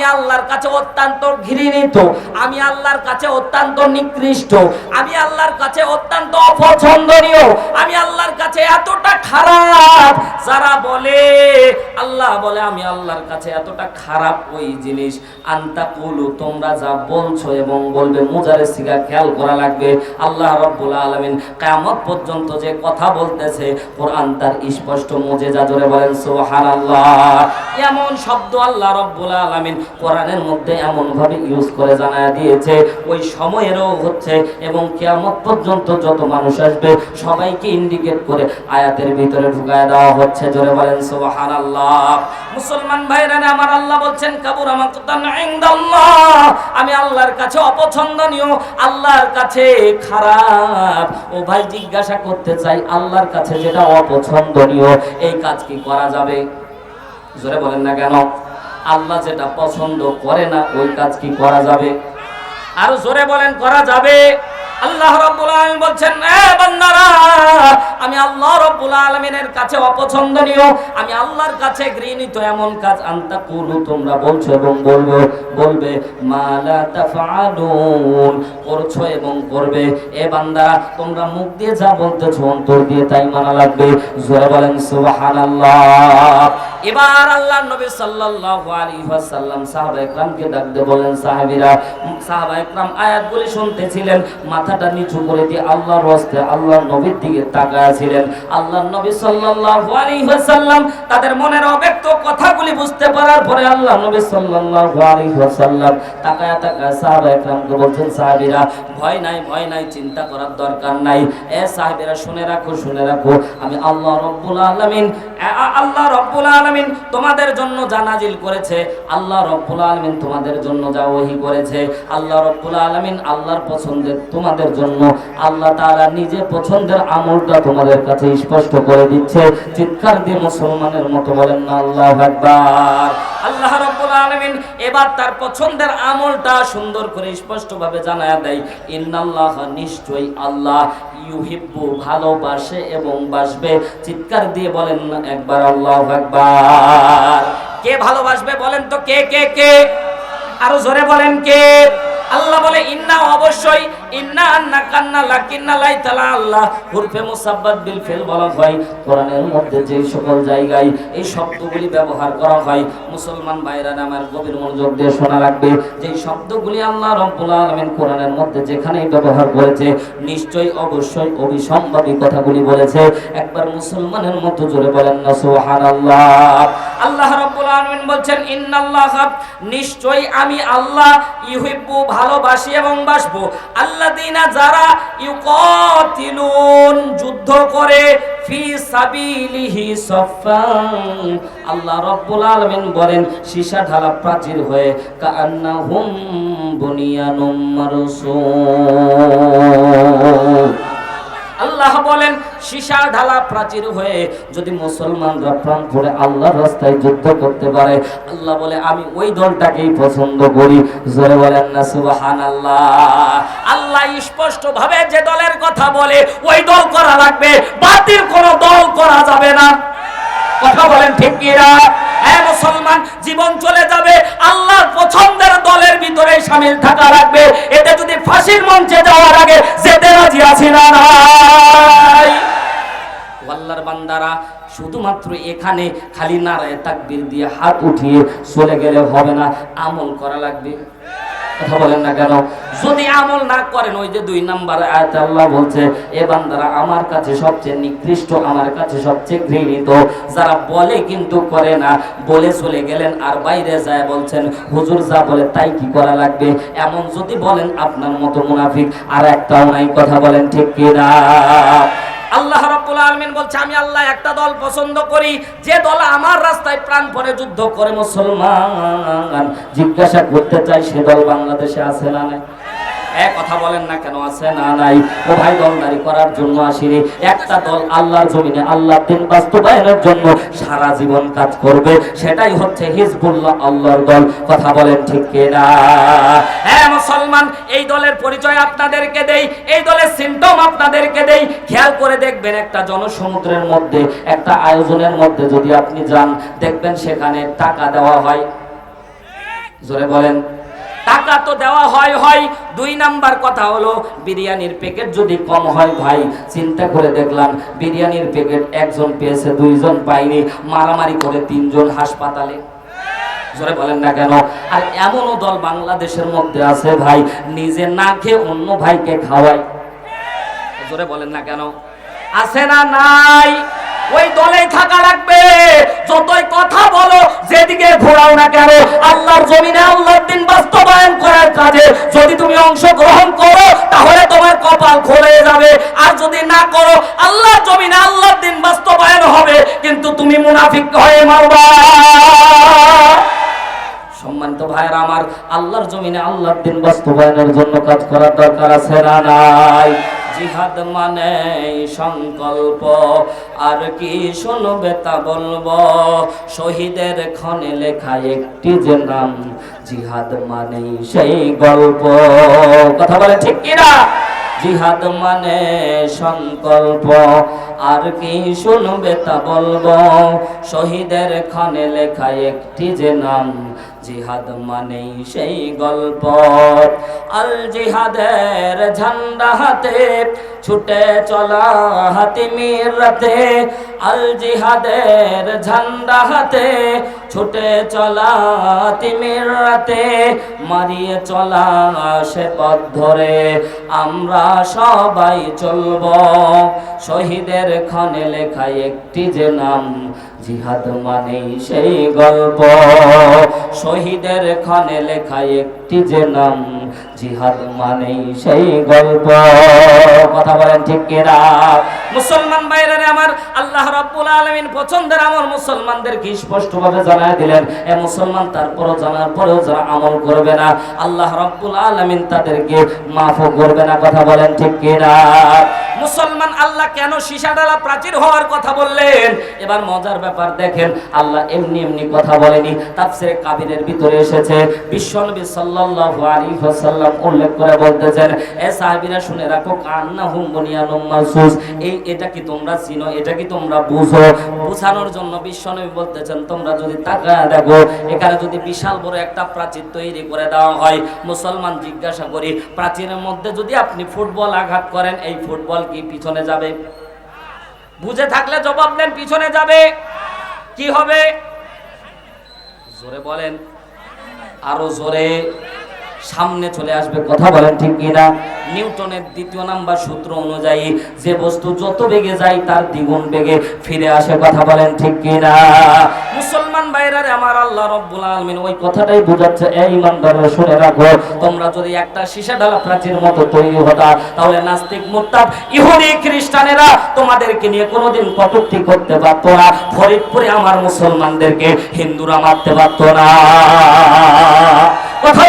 আমি আল্লাহর কাছে অত্যন্ত ঘৃণিত, আমি আল্লাহর কাছে অত্যন্ত নিকৃষ্ট, আমি আল্লাহর কাছে অত্যন্ত অপছন্দনীয়, আমি আল্লাহর কাছে এতটা খারাপ। যারা বলে, আল্লাহ বলে, আমি আল্লাহর কাছে এতটা খারাপ ওই জিনিস। আন্তা কুলু, তোমরা যা বলছো এবং বলবে, মুজারে সিগা খেয়াল করা লাগবে। আল্লাহ রব্বুল আলামিন কিয়ামত পর্যন্ত যে কথা বলতেছে, কোরআন তার স্পষ্ট মুজেজা জোরে বলেন, সুবহানাল্লাহ। এমন শব্দ আল্লাহ রব্বুল আলামিন কোরআনের মধ্যে এমন ভাবে ইউজ করে জানায় দিয়েছে, ওই সময়েরও হচ্ছে এবং কিয়ামত পর্যন্ত যত মানুষ আসবে সবাইকে ইন্ডিকেট করে আয়াতের ভিতরে ঢুকায় দেওয়া হচ্ছে। জোরে বলেন, সুবহানাল্লাহ। মুসলমান ভাইরা আমার আল্লাহ বলছেন, কাবুর আমি আল্লাহর কাছে অপছন্দনীয়, আল্লাহর কাছে খারাপ। ও ভাই, জিজ্ঞাসা করতে চাই, আল্লাহর কাছে যেটা অপছন্দনীয়, এই কাজ কি করা যাবে? জোরে বলেন না কেন? আল্লাহ যেটা পছন্দ করে না, ওই কাজ কি করা যাবে? আরও জোরে বলেন, করা যাবে? আল্লাহ রাব্বুল আলামিন বলছেন রাব্বুল কাছে অপছন্দনীয়। আমি আল্লাহর কাছে এমন কাজ আনতা কুলু তোমরা বলছো এবং বলব করছ এবং করবে। এ বান্দারা তোমরা মুখ দিয়ে যা বলতেছো, অন্তর দিয়ে তাই মানা লাগবে। জোরে বলেন, সুবহানাল্লাহ। এবার আল্লাহ নবী সাল্লাল্লাহু আলাইহি ওয়াসাল্লাম সাহাবা একরামকে ডাক দিয়ে বলেন, সাহাবীরা, সাহাবা একরাম আয়াতগুলি শুনতেছিলেন, মাথাটা নিচু করে দিয়ে আল্লাহর রাস্তে আল্লাহর নবীর দিকে তাকায়া ছিলেন। আল্লাহর নবী সাল্লাল্লাহু আলাইহি ওয়াসাল্লাম তাদের মনের অব্যক্ত কথাগুলি বুঝতে পারার পরে আল্লাহ নবী সাল্লাল্লাহু আলাইহি ওয়াসাল্লাম তাকায়া তাকায়া সাহাবা একরামকে বলছেন, সাহাবীরা, ভয় নাই ভয় নাই, চিন্তা করার দরকার নাই। এ সাহাবীরা, শুনে রাখো শুনে রাখো। আমি আল্লাহ রব্বুল আলামিন আল্লাহ রব্বুল আলামিন তোমাদের জন্য জানাজিল করেছে, আল্লাহ রব্বুল আলামিন তোমাদের জন্য যা ওহী করেছে। আল্লাহ রব্বুল আলামিন আল্লাহর পছন্দের তোমাদের জন্য, আল্লাহ তাআলা নিজে পছন্দের আমলটা তোমাদের কাছে স্পষ্ট করে দিচ্ছে। চিৎকার দিয়ে মুসলমানের মতো বলেন না, আল্লাহু আকবার। আল্লাহ রব্বুল আলামিন এবার তার পছন্দের আমলটা সুন্দর করে স্পষ্টভাবে জানায়া দেয়, ইন্নাল্লাহ নিশ্চয়ই আল্লাহ ইউহিব্বু ভালোবাসে এবং বাসবে। চিৎকার দিয়ে বলেন না, একবার আল্লাহু আকবার। কে ভালোবাসবে বলেন তো কে কে কে? আরও জোরে বলেন কে? আল্লাহ বলে, ইন্না অবশ্যই, ইন্না আন্না কান্না লাকিন্না লাই তালা আল্লাহ। হুরফে মুসাব্বাত বিল ফেল বলা হয়। কোরআনের মধ্যে যে সকল জায়গায় এই শব্দগুলি ব্যবহার করা হয়, মুসলমান ভাইরা আমার গভীর মনোযোগ দিয়ে শোনা রাখবে যে শব্দগুলি আল্লাহ রব্বুল আলামিন কোরআনের মধ্যে যেখানেই ব্যবহার করেছে, নিশ্চয়ই অবশ্যই অবিসম্ভাবী কথাগুলি বলেছে। একবার মুসলমানের মতো জোরে বলেন না, সুবহানাল্লাহ। আল্লাহ রাব্বুল আলামিন বলছেন, ইন্নাল্লাহ, নিশ্চয়ই আমি আল্লাহ ইউহিব্বু ভালোবাসি এবং বাসবো। আল্লাহ দিনা যারা যুদ্ধ করে সাবিলিহি সফান আল্লাহ রব্বুল আলামিন বলেন, সীসা ঢালা প্রাচীর হয়ে কান্না হুম বুনিয়ানুম মারসুম। সীসা ঢালা প্রাচীর হয়ে যদি মুসলমানরা প্রাণ ভরে আল্লাহর রাস্তায় যুদ্ধ করতে পারে, আল্লাহ বলে, আমি ওই দলটাকেই পছন্দ করি। জোরে বলেন না সুবাহান আল্লাহ আল্লাহ স্পষ্ট ভাবে যে দলের কথা বলে, ওই দল করা লাগবে। বাতিল কোন দল করা যাবে না। কথা বলেন ঠিক কিরা হ্যাঁ মুসলমান, জীবন চলে যাবে। আল্লাহর পছন্দের দলের ভিতরে শামিল থাকা রাখবে এতে যদি ফাঁসির মঞ্চে যাওয়ার আগে যেতে রাজি আছি না, নাই। আল্লাহর বান্দারা, শুধুমাত্র এখানে খালি নারায় তাকবীর দিয়ে হাত উঠিয়ে চলে গেলে হবে না, আমল করা লাগবে। কেন? হুজুর যা বলে তাই কি করা লাগবে? এমন যদি বলেন, আপনার মতো মুনাফিক আর একটাও নাই, কথা বলেন ঠিক কি না আল্লাহ রাব্বুল আলামিন বলছে, আমি আল্লাহ একটা দল পছন্দ করি, যে দল আমার রাস্তায় প্রাণ প্রাণপণে যুদ্ধ করে মুসলমান। জিজ্ঞাসা করতে চাই, সে দল বাংলাদেশে আছে না নাই? এক কথা বলেন না কেন আছে না নাই? ও ভাই দলদারি করার জন্য আসিনি। একটা দল আল্লাহর জমিনে আল্লাহ দিন বাস্তবায়নের জন্য সারা জীবন কাজ করবে। সেটাই হচ্ছে হিজবুল্লাহ আল্লাহর দল। কথা বলেন ঠিক কিনা? হ্যাঁ মুসলমান, এই দলের পরিচয় আপনাদেরকে দেই, এই দলের সিমটম আপনাদেরকে দেই। খেয়াল করে দেখবেন একটা জনসমুদ্রের মধ্যে, একটা আয়োজনের মধ্যে যদি আপনি যান, দেখবেন সেখানে টাকা দেওয়া হয়। জোরে বলেন। টাকা তো দেওয়া হয় হয়। দুই নাম্বার কথা হলো, বিরিয়ানির প্যাকেট যদি কম হয় ভাই, চিন্তা করে দেখলাম, বিরিয়ানির প্যাকেট একজন পেয়েছে, দুইজন পাইনি মারামারি করে তিনজন হাসপাতালে। জোরে বলেন না কেন? আর এমনও দল বাংলাদেশের মধ্যে আছে ভাই, নিজে না খেয়ে অন্য ভাইকে খাওয়ায়। জোরে বলেন না কেন? আছে না নাই? ওই দলেই থাকা লাগবে যতই কথা বলো, যেদিকে ঘোরাও না কেন, আল্লাহর জমিনে আল্লাহর দিন বাস্তবায়ন করার কাজে যদি তুমি অংশগ্রহণ করো, তাহলে তোমার কপাল খুলে যাবে। আর যদি না করো, আল্লাহর জমিনে আল্লাহর দিন বাস্তবায়ন হবে, কিন্তু তুমি মুনাফিক হয়ে মারবা। সম্মানিত ভাইয়ের আমার, আল্লাহর জমিনে আল্লাহর দিন বাস্তবায়নের জন্য কাজ করার দরকার আছে না নাই? জিহাদ মানে সংকল্প। আর কি শুনবে তা বলব? শহীদের ক্ষণে লেখা একটি যে নাম, জিহাদ মানে সেই গল্প। কথা বলে ঠিক কিনা? জিহাদ মানে সংকল্প। আর কি শুনবে তা বলব? শহীদের ক্ষণে লেখা একটি যে নাম জিহাদ মানেই সেই গল্প। আল জিহাদের ঝান্ডা হাতে ছুটে চলা হাতি মিরাতে আল জিহাদের ঝান্ডা হাতে ছুটে চলা হাতি মিরাতে মারিয়ে চলা সে পথ ধরে আমরা সবাই চলব। শহীদের ক্ষণে লেখা একটি যে নাম, জিহাদ মানেই সেই গল্প। শহীদের খানে লেখা একটি যে নাম জিহাদ মানেই সেই গল্প। কথা বলেন ঠিক কিনা? মুসলমান বাইরে আমার আল্লাহ রাব্বুল আলামিন পছন্দের আমল মুসলমানদেরকে স্পষ্টভাবে জানায় দিলেন। এ মুসলমান তারপরও জানার পরেও যারা আমল করবে না, আল্লাহ রাব্বুল আলামিন তাদেরকে মাফও করবে না, কথা বলেন ঠিক কিনা? মুসলমান আল্লাহ কেন সীসা ডালা প্রাচীর হওয়ার কথা বললেন? এবার মজার ব্যাপার দেখেন, আল্লাহ এমনি এমনি কথা বলেনি। তাফসিরে কাবিরের ভিতরে এসেছে, বিশ্বনবী সাল্লাল্লাহু আলাইহি ওয়াসাল্লাম উল্লেখ করে বলতেছেন, এ সাহাবীরা শুনে রাখো, কান্নাহুম বুনিয়ানুম মাসুস। এই এটা কি তোমরা চিনো, এটা কি তোমরা বুঝো? বোঝানোর জন্য বিশ্বনবী বলতেছেন, তোমরা যদি তাকায় দেখো, এখানে যদি বিশাল বড় একটা প্রাচীর তৈরি করে দেওয়া হয়, মুসলমান জিজ্ঞাসা করি, প্রাচীরের মধ্যে যদি আপনি ফুটবল আঘাত করেন, এই ফুটবল কি পিছনে যাবে? বুঝে থাকলে জবাব দেন, পিছনে যাবে। কি হবে? জোরে বলেন। আরও জোরে। সামনে চলে আসবে, কথা বলেন ঠিক কিনা? নিউটনের দ্বিতীয় নাম্বার সূত্র অনুযায়ী যে বস্তু যত বেগে যায়, তার দ্বিগুণ বেগে ফিরে আসে, কথা বলেন ঠিক কিনা? মুসলমান ভাইরারে আমার আল্লাহ রব্বুল আলামিন ওই কথাটাই বোঝাচ্ছে এই ইমানদাররা, শুনে রাখো, তোমরা যদি একটা সীসা ঢালা প্রাচীর মতো তৈরি হতা, তাহলে নাস্তিক মুত্তাব ইহুদি, খ্রিস্টানেরা তোমাদেরকে নিয়ে কোনোদিন কটূক্তি করতে পারতো না, ফরিদপুরে আমার মুসলমানদেরকে হিন্দুরা মারতে পারতো না। কথা